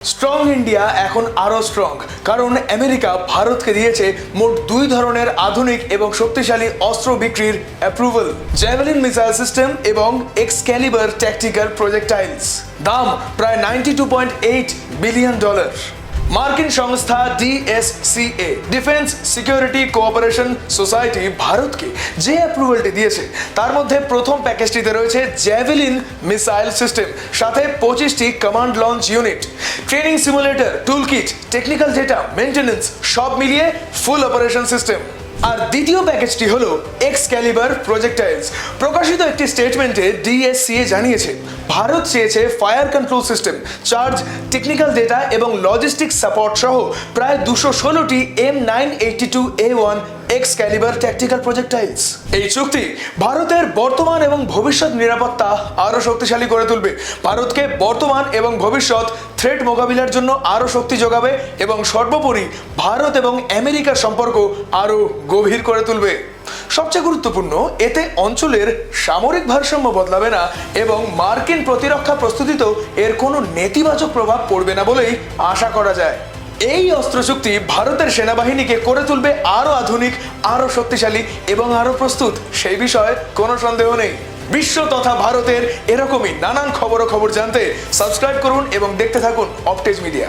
Strong India এখন আরও strong কারণ আমেরিকা ভারতকে দিয়েছে মোট দুই ধরনের আধুনিক এবং শক্তিশালী অস্ত্র বিক্রির অ্যাপ্রুভাল জ্যাভেলিন মিসাইল সিস্টেম এবং এক্সক্যালিবার ট্যাকটিক্যাল প্রজেক্টাইলস দাম প্রায় ninety two point eight billion dollar মার্কিন সংস্থা DSCA defence security cooperation society ভারতকে যে অ্যাপ্রুভালটি দিয়েছে, তার মধ্যে প্রথম প্যাকেজটিতে রয়েছে জ্যাভেলিন মিসাইল সিস্টেম, সাথে পঁচিশটি command launch unit training simulator toolkit technical data maintenance সব মিলিয়ে ফুল অপারেশন সিস্টেম আর দ্বিতীয় প্যাকেজটি হল এক্স ক্যালিবার প্রজেক্টাইলস। প্রকাশিত একটি স্টেটমেন্টে ডিএসসিএ জানিয়েছে, ভারত চেয়েছে fire control system, charge, technical data এবং লজিস্টিক সাপোর্ট সহ প্রায় দুশো ষোলোটি M nine eighty two A one Excalibur tactical projectiles এই চুক্তি ভারতের বর্তমান এবং ভবিষ্যৎ নিরাপত্তা আরও শক্তিশালী করে তুলবে। ভারতকে বর্তমান এবং ভবিষ্যৎ থ্রেট মোকাবিলার জন্য আরও শক্তি যোগাবে এবং সর্বোপরি ভারত এবং আমেরিকার সম্পর্ক আরও গভীর করে তুলবে। সবচেয়ে গুরুত্বপূর্ণ, এতে অঞ্চলের সামরিক ভারসাম্য বদলাবে না এবং মার্কিন প্রতিরক্ষা প্রস্তুতিতেও এর কোনো নেতিবাচক প্রভাব পড়বে না বলেই আশা করা যায়। এই অস্ত্র চুক্তি ভারতের সেনাবাহিনীকে করে তুলবে আরও আধুনিক, আরও শক্তিশালী এবং আরও প্রস্তুত। সেই বিষয়ে কোনো সন্দেহ নেই। বিশ্ব তথা ভারতের এরকমই নানান খবর খবর জানতে সাবস্ক্রাইব করুন এবং দেখতে থাকুন অপটেজ মিডিয়া